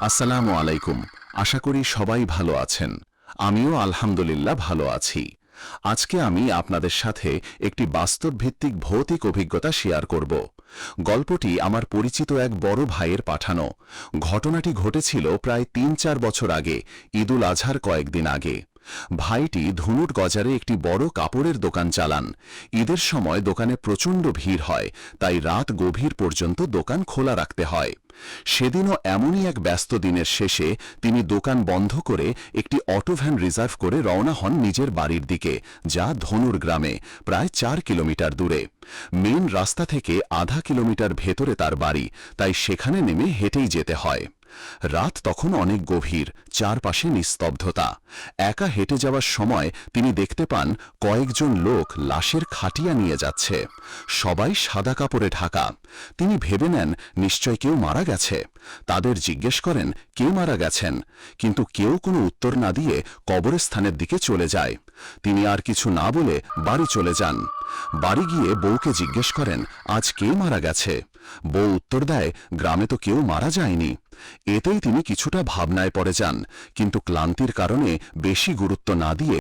আসসালামু আলাইকুম। আশা করি সবাই ভালো আছেন। আমিও আলহামদুলিল্লাহ ভালো আছি। আজকে আমি আপনাদের সাথে একটি বাস্তবভিত্তিক ভৌতিক অভিজ্ঞতা শেয়ার করব। গল্পটি আমার পরিচিত এক বড় ভাইয়ের পাঠানো। ঘটনাটি ঘটেছিল প্রায় তিন চার বছর আগে, ঈদুল আজহার কয়েকদিন আগে। ভাইটি ধুনুট গজারে একটি বড় কাপড়ের দোকান চালান। ঈদের সময় দোকানে প্রচণ্ড ভিড় হয়, তাই রাত গভীর পর্যন্ত দোকান খোলা রাখতে হয়। সেদিনও এমনই এক ব্যস্ত দিনের শেষে তিনি দোকান বন্ধ করে একটি অটো ভ্যান রিজার্ভ করে রওনা হন নিজের বাড়ির দিকে, যা ধনুর গ্রামে, প্রায় চার কিলোমিটার দূরে। মেন রাস্তা থেকে আধা কিলোমিটার ভেতরে তার বাড়ি, তাই সেখানে নেমে হেঁটেই যেতে হয়। রাত তখন অনেক গভীর, চারপাশে নিস্তব্ধতা। একা হেঁটে যাওয়ার সময় তিনি দেখতে পান কয়েকজন লোক লাশের খাটিয়া নিয়ে যাচ্ছে। সবাই সাদা কাপড়ে ঢাকা। তিনি ভেবে নেন, নিশ্চয় কেউ মারা গেছে। তাদের জিজ্ঞেস করেন, কে মারা গেছেন? কিন্তু কেউ কোনো উত্তর না দিয়ে কবরস্থানের দিকে চলে যায়। তিনি আর কিছু না বলে বাড়ি চলে যান। বাড়ি গিয়ে বউকে জিজ্ঞেস করেন, আজ কে মারা গেছে? বউ উত্তর দেয়, গ্রামে তো কেউ মারা যায়নি। এতেই তিনি কিছুটা ভাবনায় পড়ে যান, কিন্তু ক্লান্তির কারণে বেশি গুরুত্ব না দিয়ে